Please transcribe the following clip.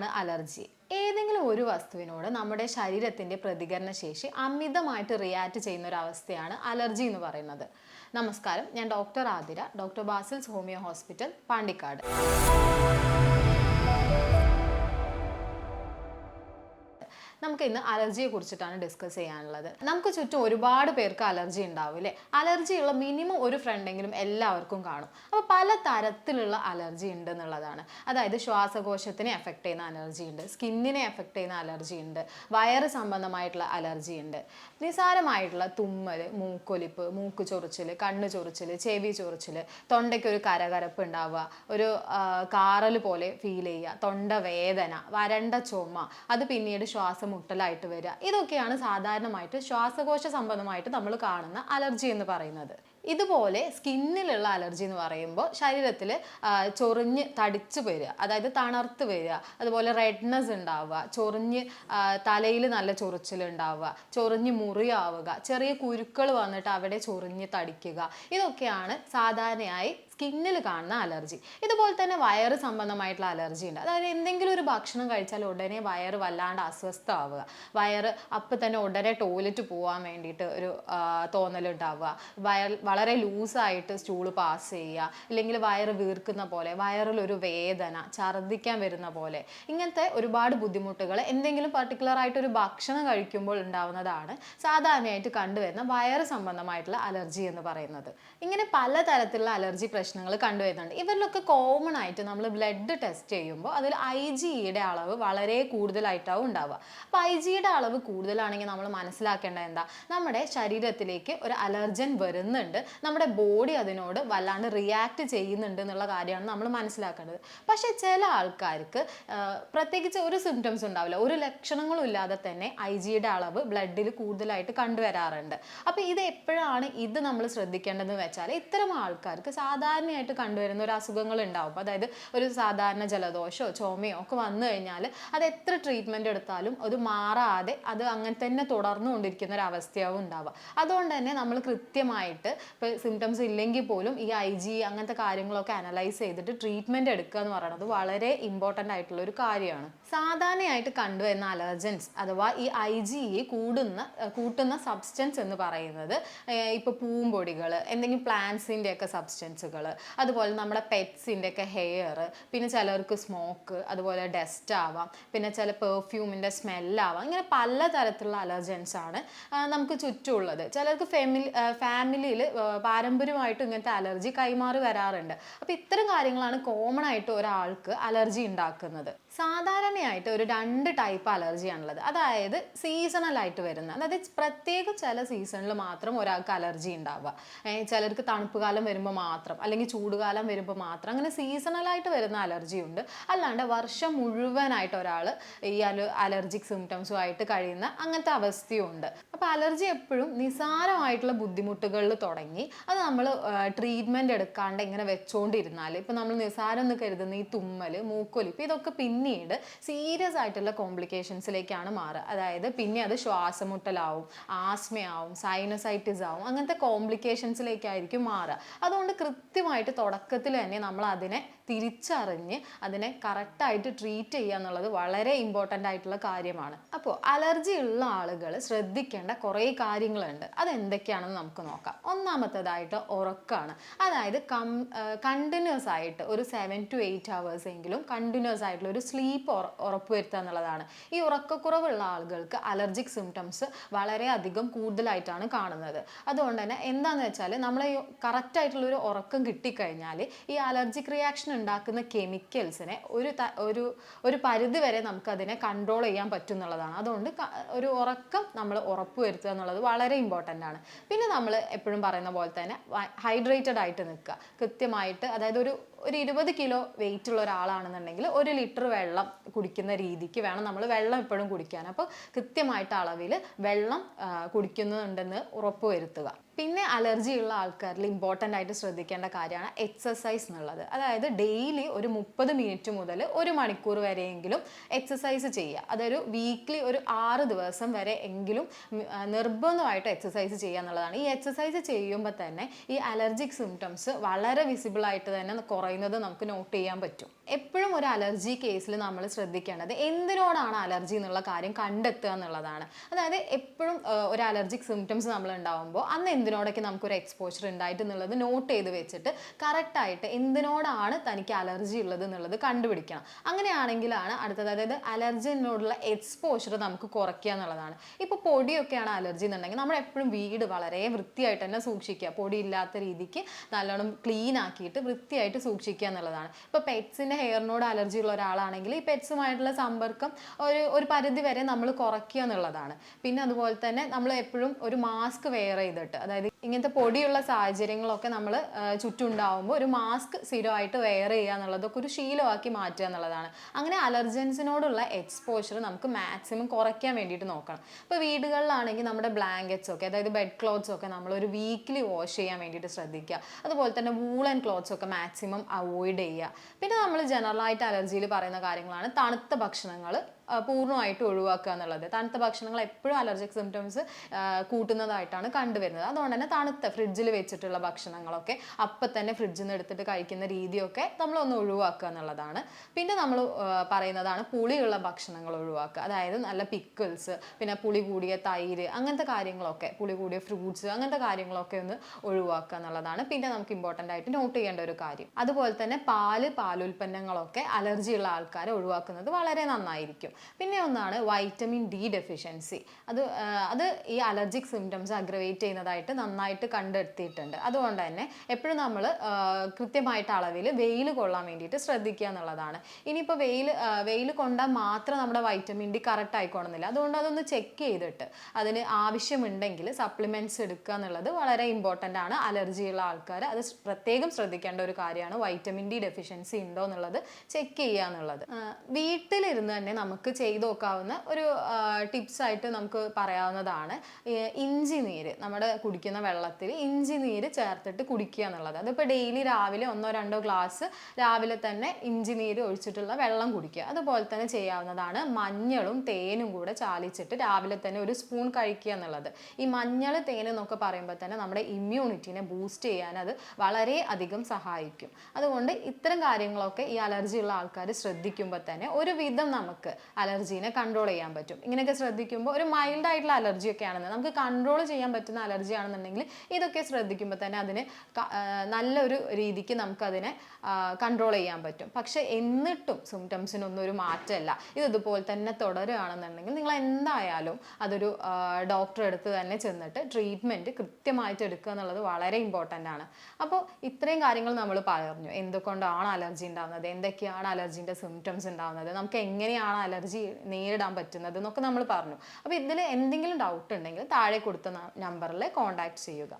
എന്താണ് അലർജി. ഏതെങ്കിലും ഒരു വസ്തുവിനോട് നമ്മുടെ ശരീരത്തിന്റെ പ്രതികരണ ശേഷി അമിതമായിട്ട് റിയാക്ട് ചെയ്യുന്ന ഒരു അവസ്ഥയാണ് അലർജി എന്ന് പറയുന്നത്. നമസ്കാരം. ഞാൻ doctor Athira doctor Basil's homoeo hospital Pandikkad. നമുക്ക് ഇന്ന് അലർജിയെ കുറിച്ചിട്ടാണ് ഡിസ്കസ് ചെയ്യാനുള്ളത്. നമുക്ക് ചുറ്റും ഒരുപാട് പേർക്ക് അലർജി ഉണ്ടാവും അലർജി അലർജിയുള്ള മിനിമം ഒരു ഫ്രണ്ടെങ്കിലും എല്ലാവർക്കും കാണും. അപ്പോൾ പല തരത്തിലുള്ള അലർജി ഉണ്ട് എന്നുള്ളതാണ്. അതായത് ശ്വാസകോശത്തിനെ എഫക്ട് ചെയ്യുന്ന അലർജി ഉണ്ട് സ്കിന്നിനെ എഫക്ട് ചെയ്യുന്ന അലർജി ഉണ്ട് വയറ് സംബന്ധമായിട്ടുള്ള അലർജി ഉണ്ട്. നിസാരമായിട്ടുള്ള തുമ്മൽ മൂക്കൊലിപ്പ് മൂക്ക് ചൊറിച്ചിൽ കണ്ണ് ചൊറിച്ചിൽ ചെവി ചൊറിച്ചിൽ തൊണ്ടയ്ക്ക് ഒരു കരകരപ്പ് ഉണ്ടാവുക ഒരു കാറൽ പോലെ ഫീൽ ചെയ്യുക തൊണ്ട വേദന വരണ്ട ചുമ അത് പിന്നീട് ശ്വാസമുട്ടലായിട്ട് വരിക. ഇതൊക്കെയാണ് സാധാരണമായിട്ട് ശ്വാസകോശ സംബന്ധമായിട്ട് നമ്മൾ കാണുന്ന അലർജി എന്ന് പറയുന്നത്. ഇതുപോലെ സ്കിന്നിലുള്ള അലർജി എന്ന് പറയുമ്പോൾ ശരീരത്തിൽ ചൊറിഞ്ഞ് തടിച്ച് വരിക അതായത് തണർത്ത് വരിക അതുപോലെ റെഡ്നെസ് ഉണ്ടാവുക ചൊറിഞ്ഞ് തലയിൽ നല്ല ചൊറിച്ചിൽ ഉണ്ടാവുക ചൊറിഞ്ഞ് മുറിയാവുക ചെറിയ കുരുക്കൾ വന്നിട്ട് അവിടെ ചൊറിഞ്ഞ് തടിക്കുക ഇതൊക്കെയാണ് സാധാരണയായി സ്കിന്നിൽ കാണുന്ന അലർജി. ഇതുപോലെ തന്നെ വയറ് സംബന്ധമായിട്ടുള്ള അലർജി ഉണ്ട്. അതായത് എന്തെങ്കിലും ഒരു ഭക്ഷണം കഴിച്ചാൽ ഉടനെ വയറ് വല്ലാണ്ട് അസ്വസ്ഥമാവുക. വയറ് അപ്പം തന്നെ ഉടനെ ടോയ്ലറ്റ് പോകാൻ വേണ്ടിയിട്ട് ഒരു തോന്നലുണ്ടാവുക വയർ വളരെ ലൂസായിട്ട് സ്റ്റൂൾ പാസ് ചെയ്യുക. ഇല്ലെങ്കിൽ വയറ് വീർക്കുന്ന പോലെ വയറിലൊരു വേദന ഛർദ്ദിക്കാൻ വരുന്ന പോലെ ഇങ്ങനത്തെ ഒരുപാട് ബുദ്ധിമുട്ടുകൾ എന്തെങ്കിലും പർട്ടിക്കുലർ ആയിട്ട് ഒരു ഭക്ഷണം കഴിക്കുമ്പോൾ ഉണ്ടാവുന്നതാണ് സാധാരണയായിട്ട് കണ്ടുവരുന്ന വയറ് സംബന്ധമായിട്ടുള്ള അലർജി എന്ന് പറയുന്നത്. ഇങ്ങനെ പലതരത്തിലുള്ള അലർജി പ്രശ്നങ്ങൾ കണ്ടുവരുന്നുണ്ട് ഇവരിലൊക്കെ കോമൺ ആയിട്ട് നമ്മൾ ബ്ലഡ് ടെസ്റ്റ് ചെയ്യുമ്പോൾ അതിൽ ഐ ജിയുടെ അളവ് വളരെ കൂടുതലായിട്ടാവും ഉണ്ടാവുക. അപ്പോൾ ഐ ജിയുടെ അളവ് കൂടുതലാണെങ്കിൽ നമ്മൾ മനസ്സിലാക്കേണ്ടത് എന്താ? നമ്മുടെ ശരീരത്തിലേക്ക് ഒരു അലർജൻ വരുന്നുണ്ട്. നമ്മുടെ ബോഡി അതിനോട് വല്ലാണ്ട് റിയാക്ട് ചെയ്യുന്നുണ്ട് എന്നുള്ള കാര്യമാണ് നമ്മൾ മനസ്സിലാക്കേണ്ടത്. പക്ഷേ ചില ആൾക്കാർക്ക് പ്രത്യേകിച്ച് ഒരു സിംറ്റംസ് ഉണ്ടാവില്ല. ഒരു ലക്ഷണങ്ങളും ഇല്ലാതെ തന്നെ ഐ ജിയുടെ അളവ് ബ്ലഡിൽ കൂടുതലായിട്ട് കണ്ടുവരാറുണ്ട്. അപ്പോൾ ഇത് എപ്പോഴാണ് ഇത് നമ്മൾ ശ്രദ്ധിക്കേണ്ടതെന്ന് വെച്ചാൽ ഇത്തരം ആൾക്കാർക്ക് സാധാരണയായിട്ട് കണ്ടുവരുന്ന ഒരു അസുഖങ്ങൾ ഉണ്ടാവും അതായത് ഒരു സാധാരണ ജലദോഷമോ ചുമയോ ഒക്കെ വന്നു കഴിഞ്ഞാൽ അത് എത്ര ട്രീറ്റ്മെന്റ് എടുത്താലും അത് മാറാതെ അത് അങ്ങനെ തന്നെ തുടർന്നുകൊണ്ടിരിക്കുന്ന ഒരു അവസ്ഥയാവും ഉണ്ടാവുക. അതുകൊണ്ട് തന്നെ നമ്മൾ കൃത്യമായിട്ട് ഇപ്പോൾ സിംറ്റംസ് ഇല്ലെങ്കിൽ പോലും ഈ ഐ ജി അങ്ങനത്തെ കാര്യങ്ങളൊക്കെ അനലൈസ് ചെയ്തിട്ട് ട്രീറ്റ്മെന്റ് എടുക്കുക എന്ന് പറയുന്നത് വളരെ ഇമ്പോർട്ടന്റ് ആയിട്ടുള്ള ഒരു കാര്യമാണ്. സാധാരണയായിട്ട് കണ്ടുവരുന്ന അലർജൻസ് അഥവാ ഈ ഐ ജി കൂടുന്ന കൂട്ടുന്ന സബ്സ്റ്റൻസ് എന്ന് പറയുന്നത് ഇപ്പോൾ പൂമ്പൊടികൾ എന്തെങ്കിലും പ്ലാന്റ്സിന്റെ ഒക്കെ സബ്സ്റ്റൻസുകൾ അതുപോലെ നമ്മുടെ പെറ്റ്സിന്റെ ഒക്കെ ഹെയർ പിന്നെ ചിലർക്ക് സ്മോക്ക് അതുപോലെ ഡസ്റ്റ് ആവാം പിന്നെ ചില പെർഫ്യൂമിന്റെ സ്മെല്ലാവാം ഇങ്ങനെ പലതരത്തിലുള്ള അലർജൻസ് ആണ് നമുക്ക് ചുറ്റുമുള്ളത്. ചിലർക്ക് ഫാമിലി ഫാമിലിയിൽ പാരമ്പര്യമായിട്ട് ഇങ്ങനത്തെ അലർജി കൈമാറി വരാറുണ്ട്. അപ്പോൾ ഇത്തരം കാര്യങ്ങളാണ് കോമൺ ആയിട്ട് ഒരാൾക്ക് അലർജി ഉണ്ടാക്കുന്നത്. സാധാരണയായിട്ട് ഒരു രണ്ട് ടൈപ്പ് അലർജിയാണുള്ളത് അതായത് സീസണലായിട്ട് വരുന്ന അതായത് പ്രത്യേക ചില സീസണിൽ മാത്രം ഒരാൾക്ക് അലർജി ഉണ്ടാവുക. ചിലർക്ക് തണുപ്പ് കാലം വരുമ്പോൾ മാത്രം അല്ലെങ്കിൽ ചൂടുകാലം വരുമ്പോൾ മാത്രം. അങ്ങനെ സീസണലായിട്ട് വരുന്ന അലർജി ഉണ്ട്. അല്ലാണ്ട് വർഷം മുഴുവനായിട്ട് ഒരാൾ ഈ അല അലർജിക് സിംറ്റംസും ആയിട്ട് കഴിയുന്ന അങ്ങനത്തെ അവസ്ഥയുണ്ട് അപ്പോൾ അലർജി എപ്പോഴും നിസാരമായിട്ടുള്ള ബുദ്ധിമുട്ടുകളിൽ തുടങ്ങി അത് നമ്മൾ ട്രീറ്റ്മെന്റ് എടുക്കാണ്ട് ഇങ്ങനെ വെച്ചുകൊണ്ടിരുന്നാൽ ഇപ്പം നമ്മൾ നിസാരം എന്ന് കരുതുന്ന ഈ തുമ്മൽ മൂക്കൊലിപ്പ് ഇതൊക്കെ പിന്നീട് സീരിയസ് ആയിട്ടുള്ള കോംപ്ലിക്കേഷൻസിലേക്കാണ് മാറുക. അതായത് പിന്നെ അത് ശ്വാസമുട്ടലാവും ആസ്മയാവും സൈനസൈറ്റിസ് ആവും അങ്ങനത്തെ കോംപ്ലിക്കേഷൻസിലേക്കായിരിക്കും മാറുക. അതുകൊണ്ട് കൃത്യമായിട്ട് തുടക്കത്തിൽ തന്നെ നമ്മൾ അതിനെ തിരിച്ചറിഞ്ഞ് അതിനെ കറക്റ്റായിട്ട് ട്രീറ്റ് ചെയ്യുക എന്നുള്ളത് വളരെ ഇമ്പോർട്ടന്റ് ആയിട്ടുള്ള കാര്യമാണ്. അപ്പോൾ അലർജി ഉള്ള ആളുകൾ ശ്രദ്ധിക്കേണ്ട കുറേ കാര്യങ്ങളുണ്ട്. അതെന്തൊക്കെയാണെന്ന് നമുക്ക് നോക്കാം. ഒന്നാമത്തേതായിട്ട് ഉറക്കമാണ് അതായത് കം കണ്ടിന്യൂസ് ആയിട്ട് ഒരു സെവൻ ടു എയ്റ്റ് ഹവേഴ്സ് എങ്കിലും കണ്ടിന്യൂസ് ആയിട്ടുള്ള ഒരു സ്ലീപ്പ് ഉറപ്പുവരുത്തുക എന്നുള്ളതാണ്. ഈ ഉറക്കക്കുറവുള്ള ആളുകൾക്ക് അലർജിക് സിംറ്റംസ് വളരെയധികം കൂടുതലായിട്ടാണ് കാണുന്നത്. അതുകൊണ്ട് തന്നെ എന്താണെന്ന് വെച്ചാൽ നമ്മൾ കറക്റ്റായിട്ടുള്ളൊരു ഉറക്കം കിട്ടിക്കഴിഞ്ഞാൽ ഈ അലർജിക് റിയാക്ഷൻ ഉണ്ടാക്കുന്ന കെമിക്കൽസിനെ ഒരു ഒരു ഒരു പരിധി വരെ നമുക്ക് അതിനെ കൺട്രോൾ ചെയ്യാൻ പറ്റും എന്നുള്ളതാണ് അതുകൊണ്ട് ഒരു ഉറക്കം നമ്മൾ ഉറപ്പുവരുത്തുക എന്നുള്ളത് വളരെ ഇമ്പോർട്ടന്റ് ആണ്. പിന്നെ നമ്മൾ എപ്പോഴും പറയുന്ന പോലെ തന്നെ ഹൈഡ്രേറ്റഡ് ആയിട്ട് നിൽക്കുക. കൃത്യമായിട്ട് അതായത് ഒരു ഒരു ഇരുപത് കിലോ വെയിറ്റ് ഉള്ള ഒരാളാണെന്നുണ്ടെങ്കിൽ ഒരു ലിറ്റർ വെള്ളം കുടിക്കുന്ന രീതിക്ക് വേണം നമ്മൾ വെള്ളം എപ്പോഴും കുടിക്കാൻ. അപ്പോൾ കൃത്യമായിട്ട് അളവിൽ വെള്ളം കുടിക്കുന്നുണ്ടെന്ന് ഉറപ്പ് വരുത്തുക പിന്നെ അലർജി ഉള്ള ആൾക്കാരിൽ ഇമ്പോർട്ടന്റ് ആയിട്ട് ശ്രദ്ധിക്കേണ്ട കാര്യമാണ് എക്സസൈസ് എന്നുള്ളത്. അതായത് ഡെയിലി ഒരു മുപ്പത് മിനിറ്റ് മുതൽ ഒരു മണിക്കൂർ വരെയെങ്കിലും എക്സസൈസ് ചെയ്യുക. അതൊരു വീക്ക്ലി ഒരു ആറ് ദിവസം വരെ എങ്കിലും നിർബന്ധമായിട്ട് എക്സസൈസ് ചെയ്യുക എന്നുള്ളതാണ്. ഈ എക്സസൈസ് ചെയ്യുമ്പോൾ തന്നെ ഈ അലർജിക് സിംറ്റംസ് വളരെ വിസിബിൾ ആയിട്ട് തന്നെ കുറയുന്നത് നമുക്ക് നോട്ട് ചെയ്യാൻ പറ്റും. എപ്പോഴും ഒരു അലർജി കേസിൽ നമ്മൾ ശ്രദ്ധിക്കേണ്ടത് എന്തിനോടാണ് അലർജി എന്നുള്ള കാര്യം കണ്ടെത്തുക എന്നുള്ളതാണ്. അതായത് എപ്പോഴും ഒരു അലർജിക് സിംറ്റംസ് നമ്മൾ ഉണ്ടാവുമ്പോൾ അന്ന് എന്തിനോടൊക്കെ നമുക്കൊരു എക്സ്പോഷർ ഉണ്ടായിട്ട് എന്നുള്ളത് നോട്ട് ചെയ്ത് വെച്ചിട്ട് കറക്റ്റായിട്ട് എന്തിനോടാണ് തനിക്ക് അലർജി ഉള്ളത് എന്നുള്ളത് കണ്ടുപിടിക്കണം. അങ്ങനെയാണെങ്കിലാണ് അടുത്തത്. അതായത് അലർജിനോടുള്ള എക്സ്പോഷർ നമുക്ക് കുറയ്ക്കുക എന്നുള്ളതാണ്. ഇപ്പോൾ പൊടിയൊക്കെയാണ് അലർജി എന്നുണ്ടെങ്കിൽ നമ്മൾ എപ്പോഴും വീട് വളരെ വൃത്തിയായിട്ട് തന്നെ സൂക്ഷിക്കുക. പൊടിയില്ലാത്ത രീതിക്ക് നല്ലോണം ക്ലീൻ ആക്കിയിട്ട് വൃത്തിയായിട്ട് സൂക്ഷിക്കുക എന്നുള്ളതാണ്. ഇപ്പോൾ പെറ്റ്സിന്റെ ഹെയറിനോട് അലർജി ഉള്ള ഒരാളാണെങ്കിൽ ഈ പെറ്റ്സുമായിട്ടുള്ള സമ്പർക്കം ഒരു ഒരു പരിധി വരെ നമ്മൾ കുറയ്ക്കുക എന്നുള്ളതാണ്. പിന്നെ അതുപോലെ തന്നെ നമ്മൾ എപ്പോഴും ഒരു മാസ്ക് വെയർ ചെയ്തിട്ട് അതായത് ഇങ്ങനത്തെ പൊടിയുള്ള സാഹചര്യങ്ങളൊക്കെ നമ്മൾ ചുറ്റുണ്ടാവുമ്പോൾ ഒരു മാസ്ക് സ്ഥിരമായിട്ട് വെയർ ചെയ്യുക എന്നുള്ളതൊക്കെ ഒരു ശീലമാക്കി മാറ്റുക എന്നുള്ളതാണ്. അങ്ങനെ അലർജൻസിനോടുള്ള എക്സ്പോഷർ നമുക്ക് മാക്സിമം കുറയ്ക്കാൻ വേണ്ടിയിട്ട് നോക്കണം. ഇപ്പോൾ വീടുകളിലാണെങ്കിൽ നമ്മുടെ ബ്ലാങ്കറ്റ്സ് ഒക്കെ അതായത് ബെഡ് ക്ലോത്ത്സ് ഒക്കെ നമ്മൾ ഒരു വീക്ക്ലി വാഷ് ചെയ്യാൻ വേണ്ടിയിട്ട് ശ്രദ്ധിക്കുക. അതുപോലെ തന്നെ വൂളൻ ക്ലോത്ത്സ് ഒക്കെ മാക്സിമം അവോയ്ഡ് ചെയ്യുക. പിന്നെ നമ്മൾ ജനറലായിട്ട് അലർജിയിൽ പറയുന്ന കാര്യങ്ങളാണ് തണുത്ത ഭക്ഷണങ്ങൾ പൂർണമായിട്ട് ഒഴിവാക്കുക എന്നുള്ളത്. തണുത്ത ഭക്ഷണങ്ങൾ എപ്പോഴും അലർജിക് സിംറ്റംസ് കൂട്ടുന്നതായിട്ടാണ് കണ്ടുവരുന്നത്. അതുകൊണ്ട് തന്നെ തണുത്ത ഫ്രിഡ്ജിൽ വെച്ചിട്ടുള്ള ഭക്ഷണങ്ങളൊക്കെ അപ്പം തന്നെ ഫ്രിഡ്ജിൽ നിന്ന് എടുത്തിട്ട് കഴിക്കുന്ന രീതിയൊക്കെ നമ്മളൊന്ന് ഒഴിവാക്കുക എന്നുള്ളതാണ്. പിന്നെ നമ്മൾ പറയുന്നതാണ് പുളിയുള്ള ഭക്ഷണങ്ങൾ ഒഴിവാക്കുക. അതായത് നല്ല പിക്കിൾസ് പിന്നെ പുളി കൂടിയ തൈര് അങ്ങനത്തെ കാര്യങ്ങളൊക്കെ പുളി കൂടിയ ഫ്രൂട്ട്സ് അങ്ങനത്തെ കാര്യങ്ങളൊക്കെ ഒന്ന് ഒഴിവാക്കുക എന്നുള്ളതാണ്. പിന്നെ നമുക്ക് ഇമ്പോർട്ടന്റ് ആയിട്ട് നോട്ട് ചെയ്യേണ്ട ഒരു കാര്യം. അതുപോലെ തന്നെ പാൽ പാലുൽപ്പന്നങ്ങളൊക്കെ അലർജിയുള്ള ആൾക്കാരെ ഒഴിവാക്കുന്നത് വളരെ നന്നായിരിക്കും. പിന്നെ ഒന്നാണ് വൈറ്റമിൻ ഡി ഡെഫിഷ്യൻസി അത് അത് ഈ അലർജിക് സിംറ്റംസ് അഗ്രവേറ്റ് ചെയ്യുന്നതായിട്ട് നന്നായിട്ട് കണ്ടെത്തിയിട്ടുണ്ട്. അതുകൊണ്ട് തന്നെ എപ്പോഴും നമ്മൾ കൃത്യമായിട്ട് അളവിൽ വെയിൽ കൊള്ളാൻ വേണ്ടിയിട്ട് ശ്രദ്ധിക്കുക എന്നുള്ളതാണ്. ഇനിയിപ്പോൾ വെയിൽ വെയിൽ കൊണ്ടാൽ മാത്രം നമ്മുടെ വൈറ്റമിൻ ഡി കറക്റ്റ് ആയിക്കോണമെന്നില്ല അതുകൊണ്ട് അതൊന്ന് ചെക്ക് ചെയ്തിട്ട് അതിന് ആവശ്യമുണ്ടെങ്കിൽ സപ്ലിമെന്റ്സ് എടുക്കുക എന്നുള്ളത് വളരെ ഇമ്പോർട്ടന്റ് ആണ്. അലർജിയുള്ള ആൾക്കാർ അത് പ്രത്യേകം ശ്രദ്ധിക്കേണ്ട ഒരു കാര്യമാണ് വൈറ്റമിൻ ഡി ഡെഫിഷ്യൻസി ഉണ്ടോ എന്നുള്ളത് ചെക്ക് ചെയ്യുക എന്നുള്ളത്. വീട്ടിലിരുന്ന് തന്നെ നമുക്ക് ചെയ്തു നോക്കാവുന്ന ഒരു ടിപ്സ് ആയിട്ട് നമുക്ക് പറയാവുന്നതാണ്. ഇഞ്ചി നീര് നമ്മുടെ കുടിക്കുന്ന വെള്ളത്തിൽ ഇഞ്ചി നീര് ചേർത്തിട്ട് കുടിക്കുക എന്നുള്ളത്. അതിപ്പോൾ ഡെയിലി രാവിലെ ഒന്നോ രണ്ടോ ഗ്ലാസ് രാവിലെ തന്നെ ഇഞ്ചി നീര് ഒഴിച്ചിട്ടുള്ള വെള്ളം കുടിക്കുക. അതുപോലെ തന്നെ ചെയ്യാവുന്നതാണ് മഞ്ഞളും തേനും കൂടെ ചാലിച്ചിട്ട് രാവിലെ തന്നെ ഒരു സ്പൂൺ കഴിക്കുക എന്നുള്ളത്. ഈ മഞ്ഞൾ തേൻ എന്നൊക്കെ പറയുമ്പോൾ തന്നെ നമ്മുടെ ഇമ്മ്യൂണിറ്റിനെ ബൂസ്റ്റ് ചെയ്യാൻ അത് വളരെ അധികം സഹായിക്കും. അതുകൊണ്ട് ഇത്തരം കാര്യങ്ങളൊക്കെ ഈ അലർജിയുള്ള ആൾക്കാർ ശ്രദ്ധിക്കുമ്പോൾ തന്നെ ഒരുവിധം നമുക്ക് അലർജീനെ കൺട്രോൾ ചെയ്യാൻ പറ്റും. ഇങ്ങനെയൊക്കെ ശ്രദ്ധിക്കുമ്പോൾ ഒരു മൈൽഡ് ആയിട്ടുള്ള അലർജി ഒക്കെ ആണെന്ന് നമുക്ക് കൺട്രോൾ ചെയ്യാൻ പറ്റുന്ന അലർജി ആണെന്നുണ്ടെങ്കിൽ ഇതൊക്കെ ശ്രദ്ധിക്കുമ്പോൾ തന്നെ അതിന് നല്ലൊരു രീതിക്ക് നമുക്കതിനെ കൺട്രോൾ ചെയ്യാൻ പറ്റും. പക്ഷേ എന്നിട്ടും സിംറ്റംസിനൊന്നും ഒരു മാറ്റമല്ല. ഇത് ഇതുപോലെ തന്നെ തുടരുകയാണെന്നുണ്ടെങ്കിൽ നിങ്ങൾ എന്തായാലും അതൊരു ഡോക്ടറെ അടുത്ത് തന്നെ ചെന്നിട്ട് ട്രീറ്റ്മെന്റ് കൃത്യമായിട്ട് എടുക്കുക എന്നുള്ളത് വളരെ ഇമ്പോർട്ടന്റ് ആണ്. അപ്പോൾ ഇത്രയും കാര്യങ്ങൾ നമ്മൾ പറഞ്ഞു. എന്തുകൊണ്ടാണ് അലർജി ഉണ്ടാകുന്നത് എന്തൊക്കെയാണ് അലർജീന്റെ സിംറ്റംസ് ഉണ്ടാകുന്നത് നമുക്ക് എങ്ങനെയാണ് അലർജി നേരിടാൻ പറ്റുന്നത് എന്നൊക്കെ നമ്മൾ പറഞ്ഞു. അപ്പോൾ ഇതിൽ എന്തെങ്കിലും ഡൗട്ട് ഉണ്ടെങ്കിൽ താഴെ കൊടുത്ത നമ്പറിൽ കോൺടാക്ട് ചെയ്യുക.